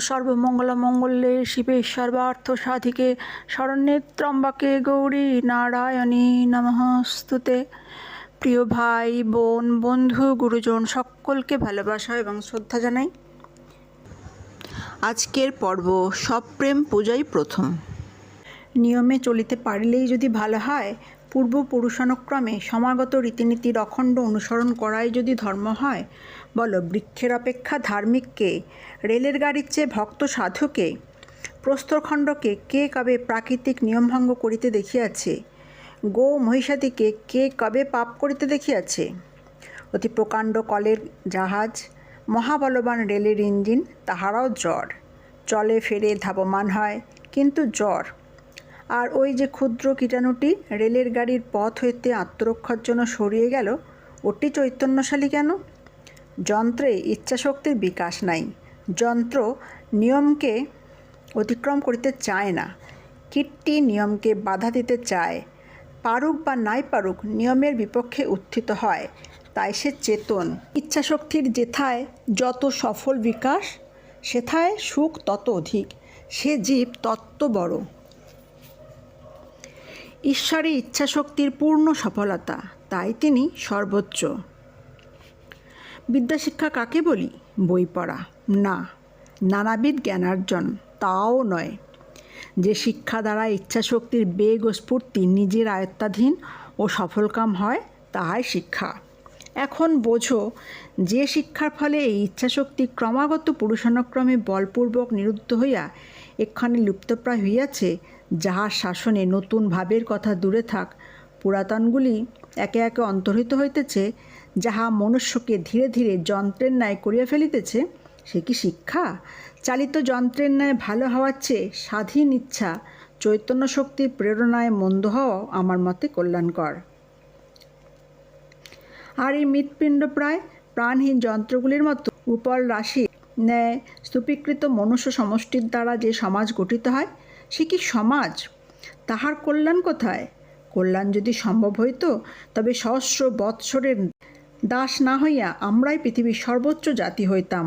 সর্বমঙ্গলমঙ্গলে শিবে সর্বার্থ সাধিকে শরণ্যে ত্রম্বকে গৌরী নারায়ণী নমস্তুতে। প্রিয় ভাই, বোন, বন্ধু, গুরুজন, সকলকে ভালোবাসা এবং শ্রদ্ধা জানাই। আজকের পর্ব সব প্রেম পূজাই প্রথম। নিয়মে চলিতে পারিলেই যদি ভালো হয় পূর্বপুরুষানুক্রমে সমাগত রীতিনীতির অখণ্ড অনুসরণ করাই যদি ধর্ম হয়, বলো বৃক্ষের অপেক্ষা ধার্মিককে, রেলের গাড়ির চেয়ে ভক্ত সাধুকে, প্রস্তরখণ্ডকে কে কবে প্রাকৃতিক নিয়মভঙ্গ করিতে দেখিয়াছে? গো মহিষাদিকে কে কবে পাপ করিতে দেখিয়াছে? অতি প্রকাণ্ড কলের জাহাজ, মহাবলবান রেলের ইঞ্জিন, তাহারাও জ্বর। চলে ফেরে ধাবমান হয়, কিন্তু জ্বর। আর ওই যে ক্ষুদ্র কীটাণুটি রেলের গাড়ির পথ হইতে আত্মরক্ষার জন্য সরিয়ে গেল, ওটি চৈতন্যশালী কেন? যন্ত্রে ইচ্ছাশক্তির বিকাশ নাই। যন্ত্র নিয়মকে অতিক্রম করিতে চায় না। কীটটি নিয়মকে বাধা দিতে চায়। পারুক বা নাই পারুক, নিয়মের বিপক্ষে উত্থিত হয়, তাই সে চেতন। ইচ্ছাশক্তির যেথায় যত সফল বিকাশ, সেথায় সুখ তত অধিক। সে জীব তত্ত্ব বড়। ঈশ্বরের ইচ্ছাশক্তির পূর্ণ সফলতা, তাই তিনি সর্বোচ্চ। বিদ্যাশিক্ষা কাকে বলি? বই পড়া। না, নানাবিধ জ্ঞানার্জন, তাও নয়। যে শিক্ষা দ্বারা ইচ্ছাশক্তির বেগ ও স্ফূর্তি নিজের আয়ত্তাধীন ও সফলকাম হয়, তাহাই শিক্ষা। এখন বোঝো, যে শিক্ষার ফলে এই ইচ্ছাশক্তি ক্রমাগত পুরুষানুক্রমে বলপূর্বক নিরুদ্ধ হইয়া এক্ষণে লুপ্তপ্রায় হইয়াছে যাহার শাসনে নতুন ভাবের কথা দূরে থাক, পুরাতনগুলি একে একে অন্তর্হিত হইতেছে, যাহা মনুষ্যকে ধীরে ধীরে যন্ত্রের ন্যায় করিয়া ফেলিতেছে, সে কি শিক্ষা? চালিত যন্ত্রের ন্যায় ভালো হওয়ার চেয়ে স্বাধীন ইচ্ছা, চৈতন্য শক্তির প্রেরণায় মন্দ হওয়াও আমার মতে কল্যাণকর। আর এই মৃৎপিণ্ড প্রায় প্রাণহীন যন্ত্রগুলির মতো উপর রাশি ন্যায় স্তূপীকৃত মনুষ্য সমষ্টির দ্বারা যে সমাজ গঠিত হয় সে কি সমাজ? তাহার কল্যাণ কোথায়? কল্যাণ যদি সম্ভব হইত, তবে সহস্র বৎসরের দাস না হইয়া আমরাই পৃথিবীর সর্বোচ্চ জাতি হইতাম।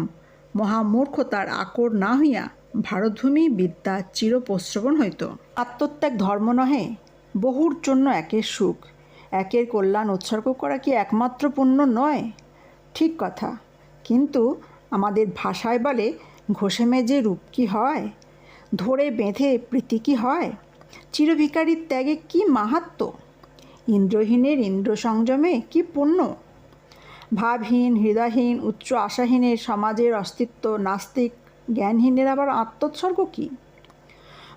মহামূর্খতার আকর না হইয়া ভারতভূমি বিদ্যা চিরপ্রশ্রবণ হইত। আত্মত্যাগ ধর্ম নহে, বহুর জন্য একের সুখ। একের কল্যাণ উৎসর্গ করা কি একমাত্র পুণ্য নয়? ঠিক কথা, কিন্তু আমাদের ভাষায় বলে ঘষে মেজে রূপ কি হয়? ধরে বেঁধে প্রীতি কি হয়? চিরভিকারীর ত্যাগে কি মাহাত্ম? ইন্দ্রহীনের ইন্দ্র সংযমে কি পুণ্য? ভাবহীন, হৃদয়হীন, উচ্চ আশাহীনের সমাজের অস্তিত্ব, নাস্তিক, জ্ঞানহীনের আবার আত্মোৎসর্গ কী?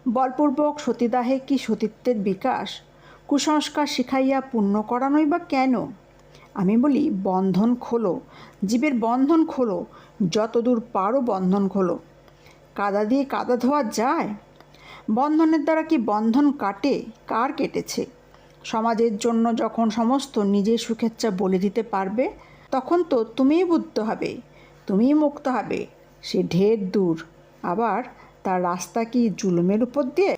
বলপূর্বক সতীদাহে কি সতীত্বের বিকাশ? কুসংস্কার শিখাইয়া পূর্ণ করানোই বা কেন? আমি বলি, বন্ধন খোলো, জীবের বন্ধন খোলো, যতদূর পারো বন্ধন খোলো। কাদা দিয়ে কাদা ধোয়া যায়? বন্ধনের দ্বারা কি বন্ধন কাটে? কার কেটেছে? সমাজের জন্য যখন সমস্ত নিজের সুখেচ্ছা বলে দিতে পারবে, তখন তো তুমিই বুদ্ধ হবে, তুমিই মুক্ত হবে, সে ঢের দূর। আবার তার রাস্তা কি জুলুমের উপর দিয়ে?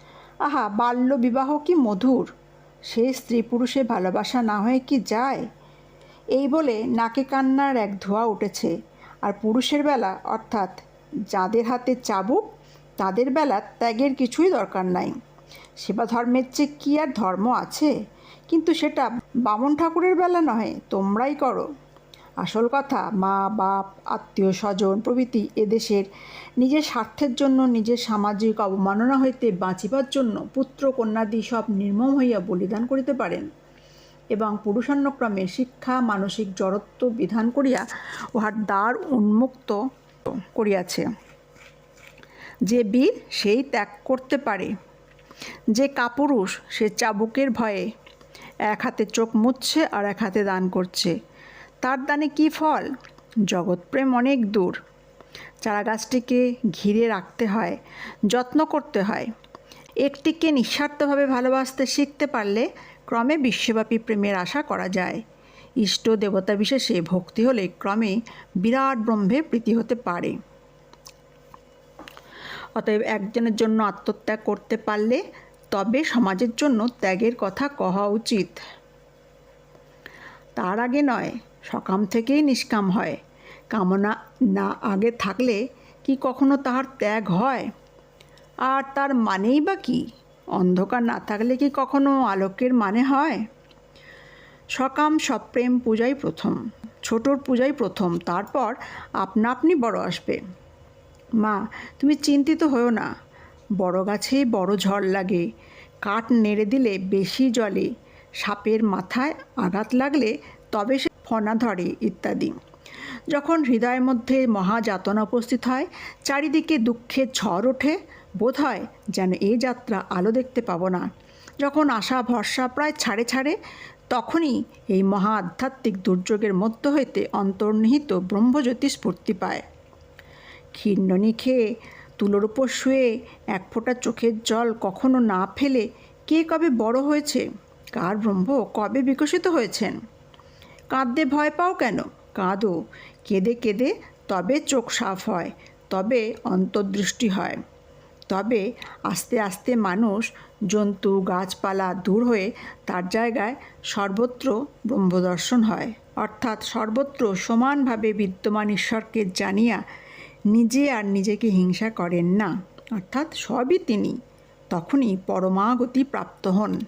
আহা, বাল্য বিবাহ কি মধুর? সে স্ত্রী পুরুষে ভালোবাসা না হয়ে কি যায়? এই বলে নাকে কান্নার এক ধোয়া উঠেছে, আর পুরুষের বেলা অর্থাৎ যাদের হাতে চাবুক, তাদের বেলা ত্যাগের কিছুই দরকার নাই। সেবা ধর্মের চেয়ে কী আর ধর্ম আছে? কিন্তু সেটা বামন ঠাকুরের বেলা নহে, তোমরাই করো। আসল কথা, মা, বাপ, আত্মীয় স্বজন, প্রভৃতি এদেশের নিজের স্বার্থের জন্য, নিজের সামাজিক অবমাননা হইতে বাঁচিবার জন্য পুত্র, কন্যাদি সব নির্মম হইয়া বলিদান করিতে পারেন এবং পুরুষান্নক্রমে শিক্ষা, মানসিক জড়ত্ব বিধান করিয়া উহার দ্বার উন্মুক্ত করিয়াছে। যে বীর সেই ত্যাগ করতে পারে, যে কাপুরুষ সে চাবুকের ভয়ে এক হাতে চোখ মুছছে আর এক হাতে দান করছে। তার দানে কি ফল? জগৎপ্রেম অনেক দূর। চারা গাছটিকে ঘিরে রাখতে হয়, যত্ন করতে হয়। একটিকে নিঃস্বার্থভাবে ভালোবাসতে শিখতে পারলে ক্রমে বিশ্বব্যাপী প্রেমের আশা করা যায়। ইষ্ট দেবতা বিশেষে ভক্তি হলে ক্রমে বিরাট ব্রহ্মে প্রীতি হতে পারে। অতএব একজনের জন্য আত্মত্যাগ করতে পারলে তবে সমাজের জন্য ত্যাগের কথা কহা উচিত। তার আগে নয়, সকাম থেকেই নিষ্কাম হয়। কামনা না আগে থাকলে কি কখনো তাহার ত্যাগ হয়? আর তার মানেই বা কি? অন্ধকার না থাকলে কি কখনো আলোকের মানে হয়? সকাম সপ্রেম পূজাই প্রথম, ছোটোর পূজাই প্রথম, তারপর আপনা আপনি বড় আসবে। মা, তুমি চিন্তিত হও না, বড় গাছে বড় ঝড় লাগে, কাঠ নেড়ে দিলে বেশি জলে, সাপের মাথায় আঘাত লাগলে তবে সে ফনা ধরে ইত্যাদি। যখন হৃদয়ের মধ্যে মহাযাতনা উপস্থিত হয়, চারিদিকে দুঃখের ঝড় ওঠে, বোধ হয় যেন এই যাত্রা আলো দেখতে পাবো না। যখন আশা ভরসা প্রায় ছাড়ে ছাড়ে তখনই এই মহা আধ্যাত্মিক দুর্যোগের মধ্য হইতে অন্তর্নিহিত ব্রহ্মজ্যোতি স্ফূর্তি পায়। খিন্ডনি খেয়ে তুলোর উপর শুয়ে এক ফোঁটা চোখের জল কখনো না ফেলে কে কবে বড় হয়েছে, কার ব্রহ্ম কবে বিকশিত হয়েছেন? কাঁদতে ভয় পাও কেন? কাঁদো। কেঁদে কেঁদে তবে চোখ সাফ হয়, তবে অন্তর্দৃষ্টি হয়। তবে আস্তে আস্তে মানুষ জন্তু, গাছপালা দূর হয়ে তার জায়গায় সর্বত্র ব্রহ্মদর্শন হয়। অর্থাৎ সর্বত্র সমানভাবে বিদ্যমান ঈশ্বরকে জানিয়া নিজে আর নিজেকে হিংসা করেন না। অর্থাৎ সবই তিনি। তখনই পরমাগতি প্রাপ্ত হন।